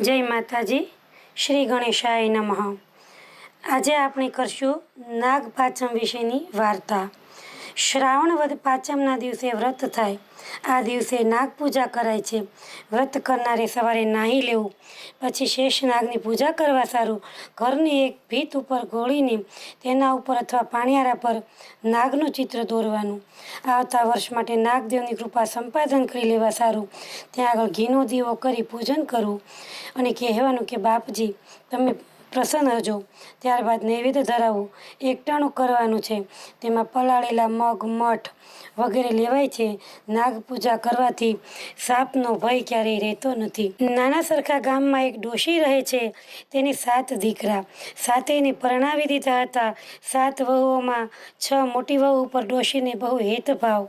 જય માતાજી શ્રી ગણેશાય નમઃ. આજે આપણે કરશું નાગપાચમ વિશેની વાર્તા. શ્રાવણ વદ પાંચમના દિવસે વ્રત થાય. આ દિવસે નાગ પૂજા કરાય છે. વ્રત કરનારે સવારે નાહી લેવું, પછી શેષ નાગની પૂજા કરવા સારું, ઘરની એક ભીત ઉપર ગોળીને તેના ઉપર અથવા પાણિયારા પર નાગનું ચિત્ર દોરવાનું. આવતા વર્ષ માટે નાગદેવની કૃપા સંપાદન કરી લેવા સારું. ત્યાં આગળ ઘીનો દીવો કરી પૂજન કરવું અને કહેવાનું કે, બાપજી, તમે પ્રસન્ન હજો. ત્યારબાદ નૈવેદ્ય ધરાવવું એકટાણું કરવાનું છે. તેમાં પલાળેલા મગ, મઠ વગેરે લેવાય છે. નાગ પૂજા કરવાથી સાપનો ભય ક્યારેય રહેતો નથી. નાના સરખા ગામમાં એક ડોશી રહે છે. તેની સાત દીકરા. સાતેયને પરણાવી દીધા હતા. સાત વહુઓમાં છ મોટી વહુ ઉપર ડોશીને બહુ હેતભાવ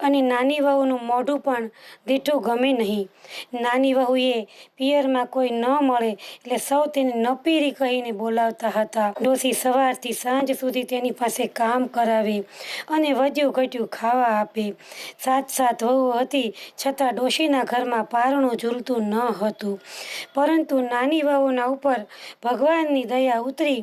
અને નાની વહુનું મોઢું પણ દીઠું ગમે નહીં. નાની વહુએ પિયરમાં કોઈ ન મળે એટલે સૌ તેને નપીરી કહીને બોલાવતા હતા. ડોસી સવારથી સાંજ સુધી તેની પાસે કામ કરાવે અને વધ્યું ઘટ્યું ખાવા આપે. સાત સાત વહુ હતી છતાં ડોશીના ઘરમાં પારણું ઝૂલતું ન હતું. પરંતુ નાની વહુના ઉપર ભગવાનની દયા ઉતરી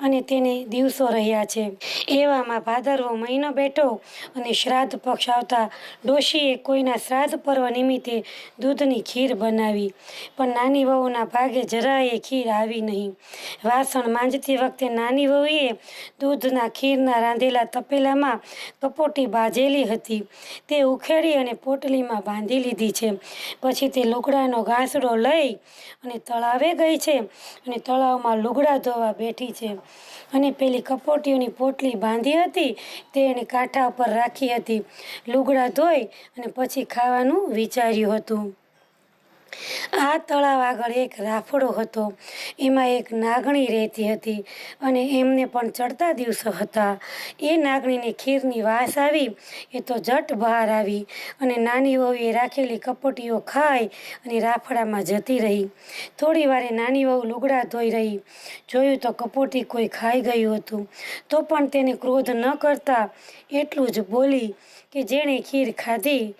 અને તેને દિવસો રહ્યા છે. એવામાં ભાદરવો મહિનો બેઠો અને શ્રાદ્ધ પક્ષ આવતા ડોશીએ કોઈના શ્રાદ્ધ પર્વ નિમિત્તે દૂધની ખીર બનાવી. પણ નાની વહુના ભાગે જરાય ખીર આવી નહીં. વાસણ માંજતી વખતે નાની વહુએ દૂધના ખીરના રાંધેલા તપેલામાં કપોટી બાજેલી હતી. તે ઉખેડી અને પોટલીમાં બાંધી લીધી છે. પછી તે લુગડાનો ઘાસડો લઈ અને તળાવે ગઈ છે અને તળાવમાં લુગડા ધોવા બેઠી છે. અને પેલી કપોટીઓની પોટલી બાંધી હતી તે એને કાંઠા ઉપર રાખી હતી. લુગડા ધોઈ અને પછી ખાવાનું વિચાર્યું હતું. આ તળાવ આગળ એક રાફડો હતો. એમાં એક નાગણી રહેતી હતી અને એમને પણ ચડતા દિવસો હતા. એ નાગણીને ખીરની વાસ આવી, એ તો જટ બહાર આવી અને નાની વહુએ રાખેલી કપોટીઓ ખાઈ અને રાફડામાં જતી રહી. થોડી વારે નાની વહુ લુગડા ધોઈ રહી. જોયું તો કપોટી કોઈ ખાઈ ગયું હતું. તો પણ તેને ક્રોધ ન કરતા એટલું જ બોલી કે જેણે ખીર ખાધી,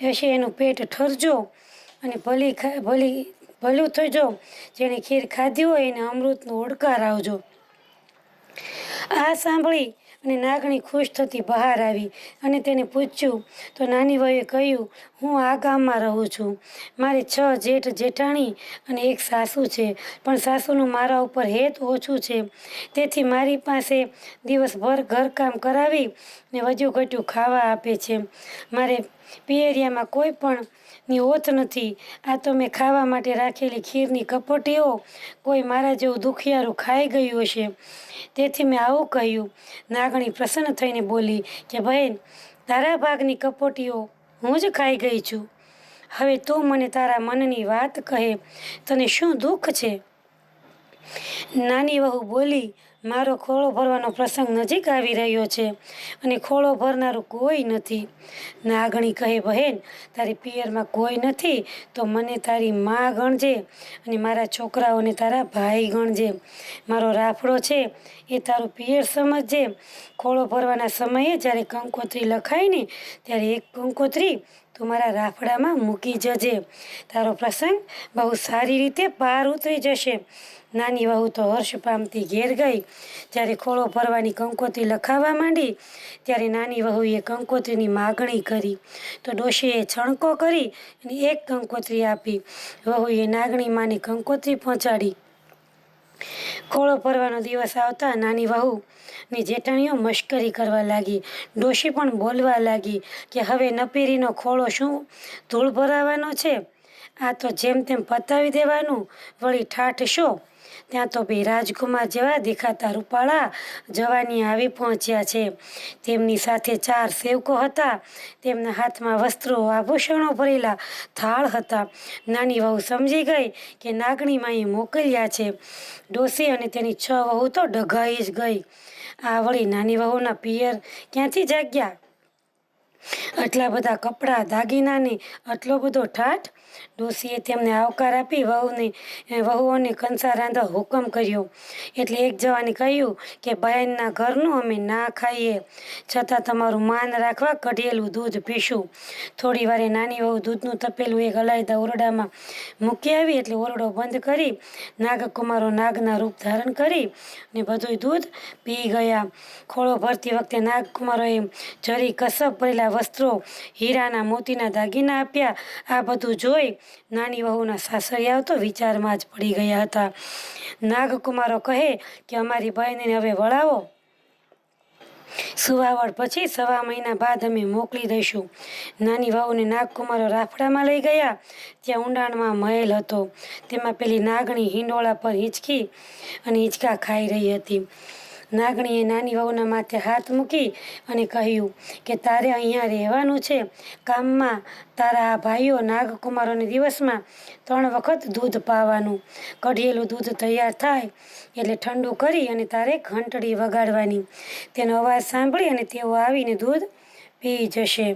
હશે એનું પેટ ઠરજો. અને ભલી ભલી, ભલું થજો જેણે ખીર ખાધી હોય એને અમૃતનો ઓડકાર આવજો. આ સાંભળી અને નાગણી ખુશ થતી બહાર આવી અને તેને પૂછ્યું, તો નાની વયે કહ્યું, હું આ ગામમાં રહું છું. મારે છ જેઠ જેઠાણી અને એક સાસુ છે, પણ સાસુનું મારા ઉપર હેત ઓછું છે. તેથી મારી પાસે દિવસભર ઘરકામ કરાવી ને વધ્યું ઘટ્યું ખાવા આપે છે. મારે પિયરિયામાં કોઈ પણ ની ઓત નથી. આ તો મેં ખાવા માટે રાખેલી ખીરની કપોટીઓ કોઈ મારા જેવું દુખિયારું ખાઈ ગયું હશે. તેથી મેં આવું કહ્યું. નાગણી પ્રસન્ન થઈને બોલી કે બહેન, તારા ભાગની કપોટીઓ હું જ ખાઈ ગઈ છું. હવે તું મને તારા મનની વાત કહે. તને શું દુઃખ છે? નાની વહુ બોલી મારો ખોળો ભરવાનો પ્રસંગ નજીક આવી રહ્યો છે અને ખોળો ભરનારું કોઈ નથી. નાગણી કહે, બહેન, તારી પિયરમાં કોઈ નથી, તો મને તારી મા ગણજે અને મારા છોકરાઓને તારા ભાઈ ગણજે. મારો રાફડો છે, એ તારું પિયર સમજજે. ખોળો ભરવાના સમયે જ્યારે કંકોત્રી લખાય ને, ત્યારે એક કંકોત્રી તું મારા રાફડામાં મૂકી જજે. તારો પ્રસંગ બહુ સારી રીતે પાર ઉતરી જશે. નાની વહુ તો હર્ષ પામતી ઘેર ગઈ. જ્યારે ખોળો ભરવાની કંકોત્રી લખાવા માંડી, ત્યારે નાની વહુએ કંકોત્રીની માગણી કરી. તો ડોશીએ છણકો કરી અને એક કંકોત્રી આપી. વહુએ નાગણી માની કંકોત્રી પહોંચાડી. ખોળો ભરવાનો દિવસ આવતા નાની વહુ ની જેઠાણીઓ મશ્કરી કરવા લાગી. ડોશી પણ બોલવા લાગી કે હવે નપીરીનો ખોળો શું ધૂળ ભરાવાનો છે? આ તો જેમ તેમ પતાવી દેવાનું. વળી ઠાઠ શો? ત્યાં તો બે રાજકુમાર જેવા દેખાતા રૂપાળા જવાની આવી પહોંચ્યા છે. તેમની સાથે ચાર સેવકો હતા. તેમના હાથમાં વસ્ત્રો, આભૂષણો ભરેલા થાળ હતા. નાની વહુ સમજી ગઈ કે નાગણીમાં એ મોકલ્યા છે. ડોસી અને તેની છ વહુ તો ડઘાઈ જ ગઈ. આ વળી નાની વહુના પિયર ક્યાંથી જાગ્યા? આટલા બધા કપડાં દાગીનાને, આટલો બધો ઠાઠ? ડોશીએ તેમને આવકાર આપી વહુને વહુઓને કંસા રાંધવા હુકમ કર્યો. એટલે એક જવાને કહ્યું કે, બહેનના ઘરનું અમે ના ખાઈએ. છતાં તમારું માન રાખવા કઢિયેલું દૂધ પીશું. થોડી વારે નાની વહુ દૂધનું તપેલું એક અલાયદા ઓરડામાં મૂકી આવી એટલે ઓરડો બંધ કરી, નાગકુમારો નાગના રૂપ ધારણ કરી અને બધુંય દૂધ પી ગયા. ખોળો ભરતી વખતે નાગકુમારોએ જરી કસબ ભરેલા વસ્ત્રો હીરાના મોતીના દાગીના આપ્યા. આ બધું જોઈ નાની વહુના સાસરિયાઓ તો વિચારમાં જ પડી ગયા હતા. નાગકુમારો કહે કે અમારી બહેનને હવે વળાવો. સુવાવડ પછી સવા મહિના બાદ અમે મોકલી દઈશું. નાની વહુને નાગકુમારો રાફડામાં લઈ ગયા. ત્યાં ઊંડાણમાં મહેલ હતો. તેમાં પેલી નાગણી હિંડોળા પર હિંચકી અને હિંચકા ખાઈ રહી હતી. નાગણીએ નાની વહુના માથે હાથ મૂકી અને કહ્યું કે તારે અહીંયા રહેવાનું છે. કામમાં તારા આ ભાઈઓ નાગકુમારોને દિવસમાં ત્રણ વખત દૂધ પાવાનું. કઢિયેલું દૂધ તૈયાર થાય એટલે ઠંડુ કરી અને તારે ઘંટડી વગાડવાની. તેનો અવાજ સાંભળી અને તેઓ આવીને દૂધ પી જશે.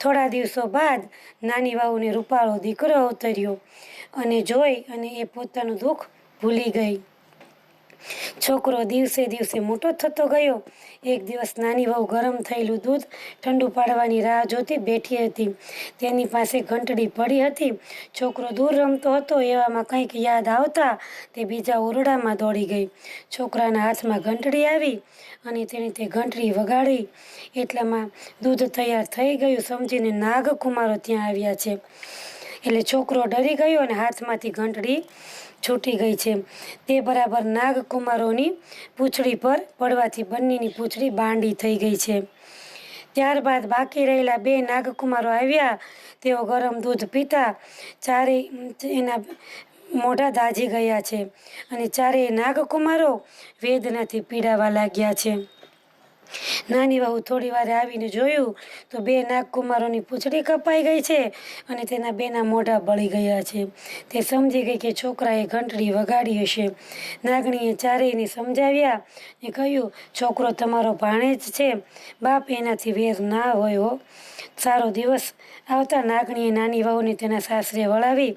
થોડા દિવસો બાદ નાની વહુને રૂપાળો દીકરો અવતર્યો અને જોઈ અને એ પોતાનું દુઃખ ભૂલી ગઈ. છોકરો દિવસે દિવસે મોટો થતો ગયો. એક દિવસ નાની વહુ ગરમ થયેલું દૂધ ઠંડુ પાડવાની રાહ જોતી બેઠી હતી. તેની પાસે ઘંટડી પડી હતી. છોકરો દૂર રમતો હતો, એવામાં કંઈક યાદ આવતા તે બીજા ઓરડામાં દોડી ગઈ. છોકરાના હાથમાં ઘંટડી આવી અને તેણે તે ઘંટડી વગાડી. એટલામાં દૂધ તૈયાર થઈ ગયું સમજીને નાગકુમારો ત્યાં આવ્યા છે. એટલે છોકરો ડરી ગયો અને હાથમાંથી ઘંટડી છૂટી ગઈ છે. તે બરાબર નાગકુમારોની પૂંછડી પર પડવાથી બંનેની પૂંછડી બાંડી થઈ ગઈ છે. ત્યારબાદ બાકી રહેલા બે નાગકુમારો આવ્યા. તેઓ ગરમ દૂધ પીતા. ચારે એના મોઢા દાઝી ગયા છે અને ચારેય નાગકુમારો વેદનાથી પીડાવા લાગ્યા છે. નાની વહુ થોડી વારે આવીને જોયું તો બે નાગકુમારોની પૂંછડી કપાઈ ગઈ છે અને તેના બેના મોઢા બળી ગયા છે. તે સમજી ગઈ કે છોકરાએ ઘંટડી વગાડી હશે. નાગણીએ ચારેયને સમજાવ્યા ને કહ્યું, છોકરો તમારો ભાણે જ છે. બાપ એનાથી વેર ના હોય હો. સારો દિવસ આવતા નાગણીએ નાની વહુને તેના સાસરે વળાવી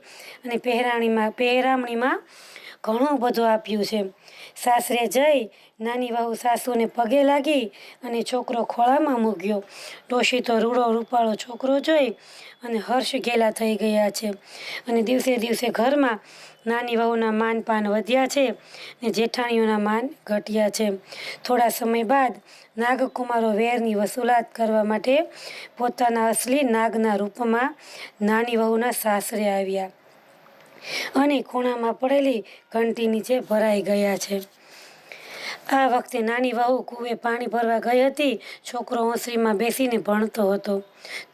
અને પહેરાણીમાં પહેરામણીમાં ઘણું બધું આપ્યું છે. સાસરે જઈ નાની વહુ સાસુને પગે લાગી અને છોકરો ખોળામાં મૂક્યો. ડોશી તો રૂડો રૂપાળો છોકરો જોઈ અને હર્ષ ઘેલા થઈ ગયા છે. અને દિવસે દિવસે ઘરમાં નાની વહુના માન પાન વધ્યા છે ને જેઠાણીઓના માન ઘટ્યા છે. થોડા સમય બાદ નાગકુમારો વેરની વસૂલાત કરવા માટે પોતાના અસલી નાગના રૂપમાં નાની વહુના સાસરે આવ્યા. અને ખૂણામાં પડેલી ઘંટી નીચે ભરાઈ ગયા છે. આ વખતે નાની વહુ કૂવે પાણી ભરવા ગઈ હતી. છોકરો ઓસરીમાં બેસીને ભણતો હતો.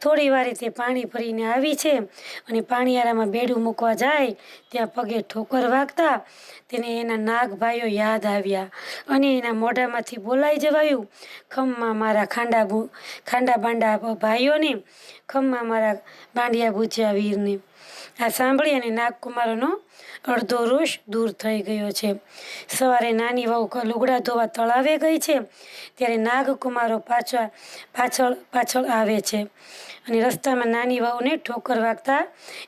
થોડી વારે તે પાણી ભરીને આવી છે અને પાણીયારામાં બેડું મૂકવા જાય. ત્યાં પગે ઠોકર વાગતા તેને એના નાગ ભાઈઓ યાદ આવ્યા અને એના મોઢામાંથી બોલાઈ જવાયું, ખમમાં મારા ખાંડા ખાંડા બાંડા ભાઈઓને, ખમમાં મારા બાંડિયા ભૂજ્યા વીરને. આ સાંભળી અને નાગકુમારોનો અડધો રોષ દૂર થઈ ગયો છે. સવારે નાની વહુ લુગડા ધોવા તળાવે ગઈ છે, ત્યારે નાગકુમારો પાછળ પાછળ પાછળ આવે છે અને રસ્તામાં નાની વહુને ઠોકર વાગતા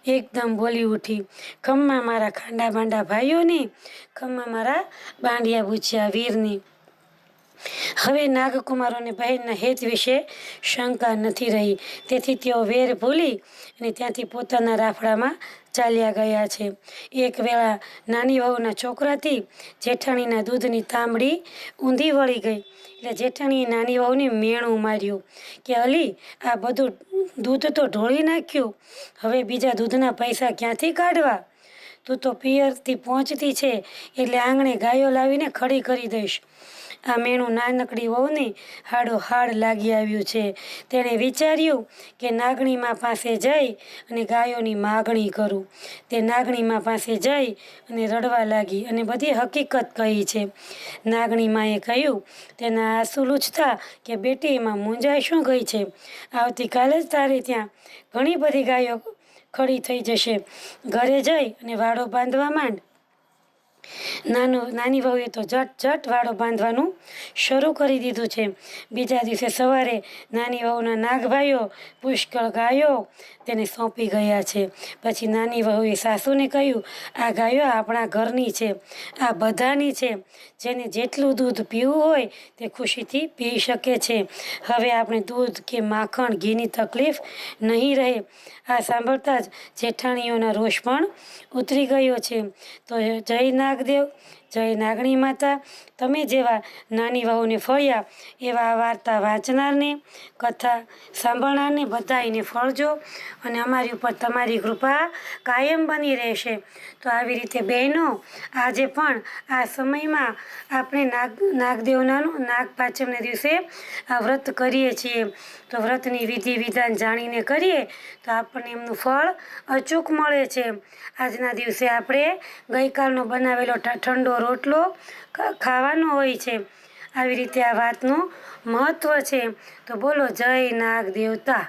એકદમ બોલી ઉઠી, ખમ્મા મારા ખાંડા બાંડા ભાઈઓની, ખમ્મા મારા બાંડિયા ભૂચ્યા વીરની. હવે નાગકુમારોને બહેનના હેત વિશે શંકા નથી રહી. તેથી તેઓ વેર ભૂલી અને ત્યાંથી પોતાના રાફડામાં ચાલ્યા ગયા છે. એક વેળા નાની વહુના છોકરાથી જેઠાણીના દૂધની તાંબડી ઊંધી વળી ગઈ. એટલે જેઠાણીએ નાની વહુને મેણું માર્યું કે, અલી, આ બધું દૂધ તો ઢોળી નાખ્યું. હવે બીજા દૂધના પૈસા ક્યાંથી કાઢવા? તું તો પિયરથી પહોંચતી છે, એટલે આંગણે ગાયો લાવીને ખડી કરી દઈશ. આ મેણું નાનકડી વહુને હાડો હાડ લાગી આવ્યું છે. તેણે વિચાર્યું કે નાગણીમાં પાસે જઈ અને ગાયોની માગણી કરું. તે નાગણીમાં પાસે જઈ અને રડવા લાગી અને બધી હકીકત કહી છે. નાગણીમાએ કહ્યું, તેના આંસુ લૂછતા કે બેટી એમાં મૂંઝાઈ શું ગઈ છે? આવતીકાલે જ તારે ત્યાં ઘણી બધી ગાયો ખડી થઈ જશે. ઘરે જઈ અને વાળો બાંધવા માંડ. નાનો, નાની વહુએ તો ઝટ ઝટ વાળો બાંધવાનું શરૂ કરી દીધું છે. બીજા દિવસે સવારે નાની વહુના નાગભાઈઓ પુષ્કળ ગાયો તેને સોંપી ગયા છે. પછી નાની વહુએ સાસુને કહ્યું, આ ગાયો આપણા ઘરની છે. આ બધાની છે. જેને જેટલું દૂધ પીવું હોય તે ખુશીથી પી શકે છે. હવે આપણે દૂધ કે માખણ ઘીની તકલીફ નહીં રહે. આ સાંભળતા જ જેઠાણીઓના રોષ પણ ઉતરી ગયો છે. તો જય નાગદેવ, જય નાગણી માતા, તમે જેવા નાની વહુને ફળ્યા, એવા વાર્તા વાંચનારને, કથા સાંભળનારને બધાઈને ફળજો અને અમારી ઉપર તમારી કૃપા કાયમ બની રહેશે. તો આવી રીતે બહેનો, આજે પણ આ સમયમાં આપણે નાગ, નાગદેવનાનું નાગ પાંચમને દિવસે આ વ્રત કરીએ છીએ. તો વ્રતની વિધિ વિધાન જાણીને કરીએ, તો આપણને એમનું ફળ અચૂક મળે છે. આજના દિવસે આપણે ગઈકાલનો બનાવેલો ઠંડો રોટલો ખાવાનો હોય છે. આવી રીતે આ વાતનું મહત્ત્વ છે. તો બોલો, જય નાગ દેવતા